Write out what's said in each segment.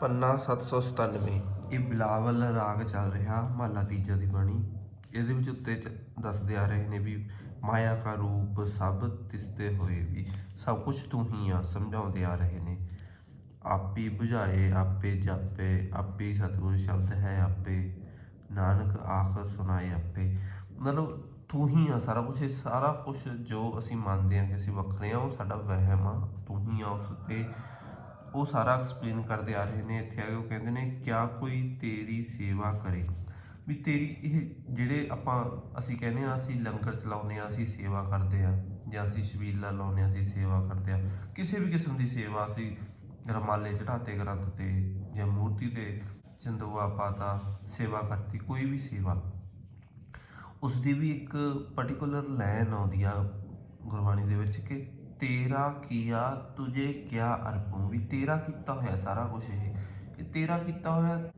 ਪੰਨਾ 797 ਇਹ ਬਿਲਾਵਲ ਰਾਗ ਚੱਲ ਰਿਹਾ, ਮਹਲਾ ਤੀਜਾ ਦੀ ਬਾਣੀ। ਇਹਦੇ ਵਿੱਚ ਉੱਤੇ ਦੱਸਦੇ ਆ ਰਹੇ ਨੇ ਵੀ ਮਾਇਆ ਕਾ ਰੂਪ ਸਭ ਤਿਸਤੇ ਹੋਏ ਵੀ, ਸਭ ਕੁਝ ਤੂੰ ਹੀ ਆ, ਸਮਝਾਉਂਦੇ ਆ ਰਹੇ ਨੇ। ਆਪੀ 부ਝਾਏ ਆਪੇ ਜਾਪੇ, ਆਪੇ ਸਤਿਗੁਰ ਸ਼ਬਦ ਹੈ ਆਪੇ। ਨਾਨਕ ਆਖ ਸੁਣਾਏ ਆਪੇ। ਮਤਲਬ ਤੂੰ ਹੀ ਆ, ਸਾਰਾ ਕੁਝ ਇਹ ਸਾਰਾ ਕੁਝ ਜੋ ਅਸੀਂ ਮੰਨਦੇ ਆ ਕਿ ਅਸੀਂ ਵੱਖਰੇ ਆ, ਉਹ ਸਾਡਾ ਵਹਿਮ ਆ। ਤੂੰ ਹੀ ਆ ਉਸ ਤੇ ਉਹ ਸਾਰਾ ਐਕਸਪਲੇਨ ਕਰਦੇ ਆ ਰਹੇ ਨੇ ਇੱਥੇ ਆ ਕੇ, ਉਹ ਕਹਿੰਦੇ ਨੇ, ਕਿਆ ਕੋਈ ਤੇਰੀ ਸੇਵਾ ਕਰੇ? ਵੀ ਤੇਰੀ ਇਹ ਜਿਹੜੇ ਆਪਾਂ, ਅਸੀਂ ਕਹਿੰਦੇ ਆ ਅਸੀਂ ਲੰਗਰ ਚਲਾਉਂਦੇ ਆ ਅਸੀਂ ਸੇਵਾ ਕਰਦੇ ਆ ਜਾਂ ਅਸੀਂ ਸ਼ਬੀਲਾ ਲਾਉਂਦੇ ਆ ਅਸੀਂ ਸੇਵਾ ਕਰਦੇ ਆ ਕਿਸੇ ਵੀ ਕਿਸਮ ਦੀ ਸੇਵਾ ਅਸੀਂ ਰਮਾਲੇ, ਚੜਾਤੇ, ਗ੍ਰੰਥ ਤੇ ਜਾਂ ਮੂਰਤੀ ਤੇ, ਚੰਦੂਆ ਪਾਤਾ, ਸੇਵਾ ਕਰਤੀ, ਕੋਈ ਵੀ ਸੇਵਾ। ਉਸ ਦੀ ਵੀ ਇੱਕ ਪਾਰਟਿਕੂਲਰ ਲਾਈਨ ਆਉਂਦੀ ਆ ਗੁਰਬਾਣੀ ਦੇ ਵਿੱਚ ਕਿ ਤੇਰਾ ਕੀਆ ਤੁਝੇ ਕਿਆ ਅਰਪਉ ਵੀ ਤੇਰਾ ਕੀਤਾ ਹੋਇਆ ਸਾਰਾ ਕੁਝ ਇਹ। ਕਿ ਤੇਰਾ ਕੀਤਾ ਹੋਇਆ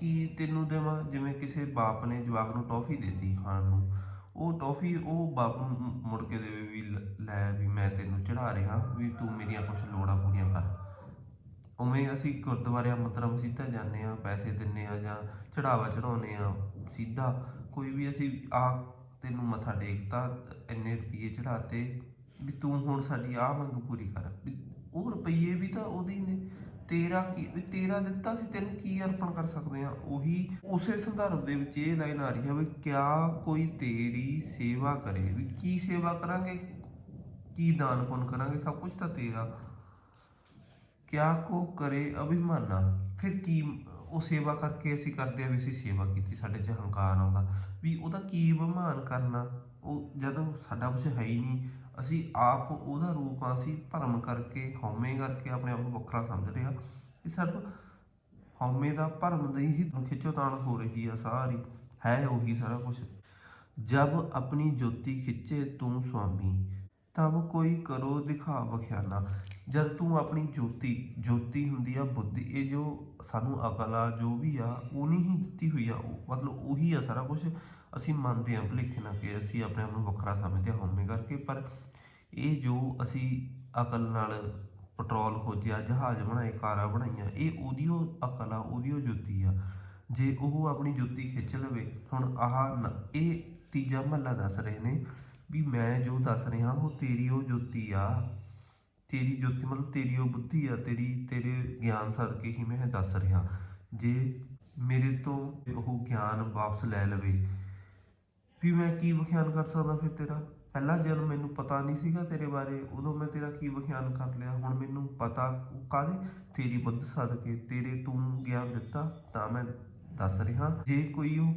ਕਿ ਤੈਨੂੰ ਦੇਵਾਂ? ਜਿਵੇਂ ਕਿਸੇ ਬਾਪ ਨੇ ਜਵਾਕ ਨੂੰ ਟੌਫੀ ਦਿੱਤੀ ਖਾਣ ਨੂੰ। ਉਹ ਟੌਫੀ ਉਹ ਬਾਪ ਨੂੰ ਮੁੜ ਕੇ ਦੇਵੇ ਵੀ ਲੈ ਵੀ ਮੈਂ ਤੈਨੂੰ ਚੜਾ ਰਿਹਾ, ਵੀ ਤੂੰ ਮੇਰੀਆਂ ਕੁਝ ਲੋੜਾਂ ਪੂਰੀਆਂ ਕਰ। ਉਵੇਂ ਅਸੀਂ ਗੁਰਦੁਆਰਿਆਂ ਮੰਦਰਾਂ ਮਸੀਤਾਂ ਜਾਂਦੇ ਆ ਪੈਸੇ ਦਿੰਨੇ ਆ ਜਾਂ ਚੜਾਵਾ ਚੜਾਉਨੇ ਆ ਸਿੱਧਾ। ਕੋਈ ਵੀ ਅਸੀਂ ਆ ਤੈਨੂੰ ਮੱਥਾ ਟੇਕਤਾ, ਇੰਨੇ ਰੁਪਏ ਚੜਾਤੇ ਵੀ ਤੂੰ ਹੁਣ ਸਾਡੀ ਆ ਮੰਗ ਪੂਰੀ ਕਰ। ਵੀ ਉਹ ਰੁਪਏ ਵੀ ਤਾਂ ਉਹਦੇ ਹੀ ਨੇ। ਤੇਰਾ ਕੀ, ਵੀ ਤੇਰਾ ਦਿੱਤਾ ਸੀ, ਤੈਨੂੰ ਕੀ ਅਰਪਣ ਕਰ ਸਕਦੇ ਆ ਉਹੀ ਉਸੇ ਸੰਦਰਭ ਦੇ ਵਿੱਚ ਇਹ ਲਾਈਨ ਆ ਰਹੀ ਹੈ ਵੀ ਕਿਆ ਕੋਈ ਤੇਰੀ ਸੇਵਾ ਕਰੇ? ਵੀ ਕੀ ਸੇਵਾ ਕਰਾਂਗੇ? ਕੀ ਦਾਨ ਪੁੰਨ ਕਰਾਂਗੇ? ਸਭ ਕੁਝ ਤਾਂ ਤੇਰਾ। ਕਿਆ ਕੋ ਕਰੇ ਅਭਿਮਾਨਾ? ਫਿਰ ਕੀ ਉਹ ਸੇਵਾ ਕਰਕੇ ਅਸੀਂ ਕਰਦੇ ਆ ਵੀ ਅਸੀਂ ਸੇਵਾ ਕੀਤੀ, ਸਾਡੇ 'ਚ ਹੰਕਾਰ ਆਉਂਦਾ। ਵੀ ਉਹਦਾ ਕੀ ਅਭਿਮਾਨ ਕਰਨਾ? ਉਹ ਜਦੋਂ ਸਾਡਾ ਕੁਝ ਹੈ ਹੀ ਨਹੀਂ, ਅਸੀਂ ਆਪ ਉਹਦਾ ਰੂਪ ਆ ਅਸੀਂ ਭਰਮ ਕਰਕੇ, ਹਉਮੈ ਕਰਕੇ ਆਪਣੇ ਆਪ ਨੂੰ ਵੱਖਰਾ ਸਮਝਦੇ ਆ ਇਹ ਸਿਰਫ ਹਉਮੈ ਦਾ ਭਰਮ ਦੀ ਹੀ ਖਿੱਚੋਤਾਣ ਹੋ ਰਹੀ ਆ ਸਾਰੀ, ਹੈ ਉਹੀ ਸਾਰਾ ਕੁਝ ਜਬ ਆਪਣੀ ਜੋਤੀ ਖਿੱਚੇ ਤੂੰ ਸੁਆਮੀ ਤਬ ਕੋਈ ਕਰੋ ਦਿਖਾ ਵਖਿਆਨਾ। ਜਦ ਤੂੰ ਆਪਣੀ ਜੋਤੀ ਜੋਤੀ ਹੁੰਦੀ ਆ ਬੁੱਧੀ, ਇਹ ਜੋ ਸਾਨੂੰ ਅਕਲ ਆ, ਜੋ ਵੀ ਆ ਉਹਨੇ ਹੀ ਦਿੱਤੀ ਹੋਈ ਆ, ਉਹ ਮਤਲਬ ਉਹੀ ਆ ਸਾਰਾ ਕੁਝ ਅਸੀਂ ਮੰਨਦੇ ਆ ਭੁਲੇਖੇ ਨਾਲ ਕਿ ਅਸੀਂ ਆਪਣੇ ਆਪ ਨੂੰ ਵੱਖਰਾ ਸਮਝਦੇ ਹਾਂ ਹਉਮੈ ਕਰਕੇ, ਪਰ ਇਹ ਜੋ ਅਸੀਂ ਅਕਲ ਨਾਲ ਪੈਟਰੋਲ ਖੋਜਿਆ, ਜਹਾਜ਼ ਬਣਾਏ, ਕਾਰਾਂ ਬਣਾਈਆਂ, ਇਹ ਉਹਦੀ ਉਹ ਅਕਲ ਆ ਉਹਦੀ ਉਹ ਜੋਤੀ ਆ। ਜੇ ਉਹ ਆਪਣੀ ਜੋਤੀ ਖਿੱਚ ਲਵੇ, ਹੁਣ ਆਹ ਨ- ਇਹ ਤੀਜਾ ਮਹੱਲਾ ਦੱਸ ਰਹੇ ਨੇ। ਵੀ ਮੈਂ ਜੋ ਦੱਸ ਰਿਹਾ ਉਹ ਤੇਰੀ ਉਹ ਜੋਤੀ ਆ। ਤੇਰੀ ਜੋਤੀ ਮਤਲਬ ਤੇਰੀ ਉਹ ਬੁੱਧੀ ਆ, ਤੇਰੀ, ਤੇਰੇ ਗਿਆਨ ਸਦਕੇ ਹੀ ਮੈਂ ਦੱਸ ਰਿਹਾ। ਜੇ ਮੇਰੇ ਤੋਂ ਉਹ ਗਿਆਨ ਵਾਪਸ ਲੈ ਲਵੇ, ਵੀ ਮੈਂ ਕੀ ਵਿਖਿਆਨ ਕਰ ਸਕਦਾ ਫਿਰ ਤੇਰਾ? ਪਹਿਲਾ ਜਨਮ ਮੈਨੂੰ ਪਤਾ ਨਹੀਂ ਸੀਗਾ ਤੇਰੇ ਬਾਰੇ। ਉਦੋਂ ਮੈਂ ਤੇਰਾ ਕੀ ਵਿਖਿਆਨ ਕਰ ਲਿਆ? ਹੁਣ ਮੈਨੂੰ ਪਤਾ ਕਾਹਦੇ? ਤੇਰੀ ਬੁੱਧ ਸਦਕੇ, ਤੇਰੇ ਤੂੰ ਗਿਆਨ ਦਿੱਤਾ ਤਾਂ ਮੈਂ ਦੱਸ ਰਿਹਾ। ਜੇ ਕੋਈ ਉਹ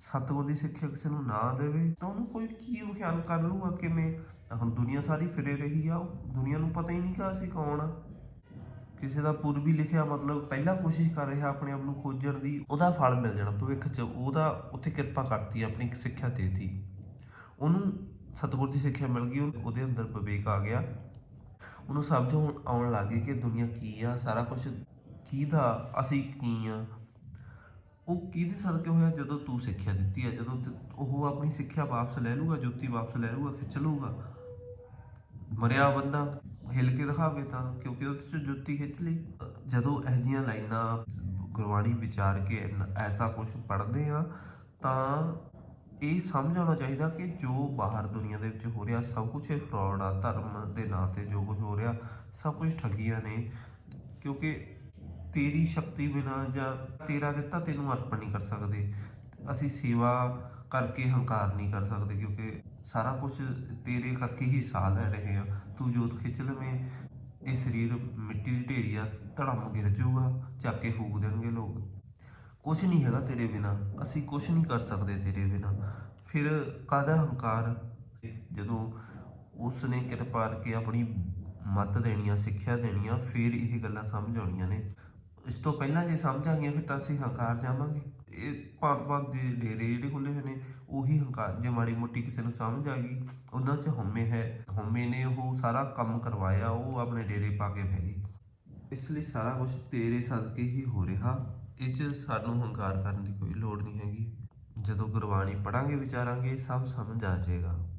ਸਤਿਗੁਰ ਦੀ ਸਿੱਖਿਆ ਕਿਸੇ ਨੂੰ ਨਾ ਦੇਵੇ ਤਾਂ ਉਹਨੂੰ ਕੋਈ ਕੀ ਵਿਖਿਆਨ ਕਰ ਲੂਗਾ ਕਿਵੇਂ? ਹੁਣ ਦੁਨੀਆ ਸਾਰੀ ਫਿਰੇ ਰਹੀ ਆ, ਉਹ ਦੁਨੀਆ ਨੂੰ ਪਤਾ ਹੀ ਨਹੀਂ ਕਿ ਅਸੀਂ ਕੌਣ ਆ। ਕਿਸੇ ਦਾ ਪੂਰਬੀ ਲਿਖਿਆ ਮਤਲਬ ਪਹਿਲਾਂ ਕੋਸ਼ਿਸ਼ ਕਰ ਰਿਹਾ ਆਪਣੇ ਆਪ ਨੂੰ ਖੋਜਣ ਦੀ, ਉਹਦਾ ਫਲ ਮਿਲ ਜਾਣਾ ਭਵਿੱਖ 'ਚ, ਉਹਦਾ ਉੱਥੇ ਕਿਰਪਾ ਕਰਤੀ ਆਪਣੀ ਸਿੱਖਿਆ ਦੇਤੀ। ਉਹਨੂੰ ਸਤਿਗੁਰ ਦੀ ਸਿੱਖਿਆ ਮਿਲ ਗਈ, ਉਹ- ਉਹਦੇ ਅੰਦਰ ਵਿਵੇਕ ਆ ਗਿਆ। ਉਹਨੂੰ ਸਮਝ ਹੁਣ ਆਉਣ ਲੱਗ ਗਈ ਕਿ ਦੁਨੀਆ ਕੀ ਆ, ਸਾਰਾ ਕੁਝ ਦਾ, ਅਸੀਂ ਕੀ ਆ। ਉਹ ਕਿਹਦੇ ਸਦਕੇ ਹੋਇਆ? ਜਦੋਂ ਤੂੰ ਸਿੱਖਿਆ ਦਿੱਤੀ ਹੈ, ਜਦੋਂ ਤੇ ਉਹ ਆਪਣੀ ਸਿੱਖਿਆ ਵਾਪਸ ਲੈ ਲੂਗਾ ਜੁੱਤੀ ਵਾਪਸ ਲੈ ਲੂਗਾ ਖਿੱਚ ਲੂਗਾ ਮਰਿਆ ਬੰਦਾ, ਹਿਲ ਕੇ ਦਿਖਾਵੇ ਤਾਂ, ਕਿਉਂਕਿ ਉਹ ਚ ਜੁੱਤੀ ਖਿੱਚ ਲਈ। ਜਦੋਂ ਇਹ ਜੀਆਂ ਲਾਈਨਾਂ ਗੁਰਬਾਣੀ ਵਿਚਾਰ ਕੇ ਇੰਨਾ- ਐਸਾ ਕੁਝ ਪੜ੍ਹਦੇ ਆ, ਤਾਂ ਇਹ ਸਮਝ ਆਉਣਾ ਚਾਹੀਦਾ ਕਿ ਜੋ ਬਾਹਰ ਦੁਨੀਆ ਦੇ ਵਿੱਚ ਹੋ ਰਿਹਾ, ਸਭ ਕੁਝ ਇਹ ਫਰਾਡ ਆ, ਧਰਮ ਦੇ ਨਾਂ ਤੇ ਜੋ ਕੁਝ ਹੋ ਰਿਹਾ, ਸਭ ਕੁਝ ਠੱਗੀਆਂ ਨੇ। ਕਿਉਂਕਿ ਤੇਰੀ ਸ਼ਕਤੀ ਬਿਨਾ ਜਾਂ ਤੇਰਾ ਦਿੱਤਾ ਤੈਨੂੰ ਅਰਪਣ ਨਹੀਂ ਕਰ ਸਕਦੇ। ਅਸੀਂ ਸੇਵਾ ਕਰਕੇ ਹੰਕਾਰ ਨਹੀਂ ਕਰ ਸਕਦੇ ਕਿਉਂਕਿ ਸਾਰਾ ਕੁਝ ਤੇਰੇ ਕਰਕੇ ਹੀ ਸਾਹ ਲੈ ਰਹੇ ਆ ਤੂੰ ਜੋਤ ਖਿੱਚ ਲਵੇਂ, ਇਹ ਸਰੀਰ ਮਿੱਟੀ ਦੀ ਢੇਰੀ ਆ, ਧੜਮ ਗਿਰ ਜਾਊਗਾ, ਚੱਕ ਕੇ ਫੂਕ ਦੇਣਗੇ ਲੋਕ। ਕੁਝ ਨਹੀਂ ਹੈਗਾ ਤੇਰੇ ਬਿਨਾ, ਅਸੀਂ ਕੁਝ ਨਹੀਂ ਕਰ ਸਕਦੇ ਤੇਰੇ ਬਿਨਾ। ਫਿਰ ਕਾਹਦਾ ਹੰਕਾਰ? ਜਦੋਂ ਉਸ ਨੇ ਕਿਰਪਾ ਕਰਕੇ ਆਪਣੀ ਮਤ ਦੇਣੀ ਆ, ਸਿੱਖਿਆ ਦੇਣੀ ਆ, ਫਿਰ ਇਹ ਗੱਲਾਂ ਸਮਝ ਆਉਣੀਆਂ ਨੇ। ਇਸ ਤੋਂ ਪਹਿਲਾਂ ਜੇ ਸਮਝ ਆ ਗਈਆਂ, ਫਿਰ ਤਾਂ ਅਸੀਂ ਹੰਕਾਰ ਜਾਵਾਂਗੇ। ਇਹ ਭਾਂਤ ਭਾਂਤ ਦੇ ਡੇਰੇ ਜਿਹੜੇ ਖੁੱਲੇ ਹੋਏ ਨੇ, ਉਹੀ ਹੰਕਾਰ, ਜੇ ਮਾੜੀ ਮੋਟੀ ਕਿਸੇ ਨੂੰ ਸਮਝ ਆ ਗਈ, ਉਹਨਾਂ 'ਚ ਹਉਮੈ ਹੈ। ਹਉਮੈ ਨੇ ਉਹ ਸਾਰਾ ਕੰਮ ਕਰਵਾਇਆ, ਉਹ ਆਪਣੇ ਡੇਰੇ ਪਾ ਕੇ ਬਹਿ ਇਸ ਲਈ ਸਾਰਾ ਕੁਝ ਤੇਰੇ ਸਦਕੇ ਹੀ ਹੋ ਰਿਹਾ। ਇਹ 'ਚ ਸਾਨੂੰ ਹੰਕਾਰ ਕਰਨ ਦੀ ਕੋਈ ਲੋੜ ਨਹੀਂ ਹੈਗੀ। ਜਦੋਂ ਗੁਰਬਾਣੀ ਪੜਾਂਗੇ ਵਿਚਾਰਾਂਗੇ, ਸਭ ਸਮਝ ਆ ਜਾਏਗਾ।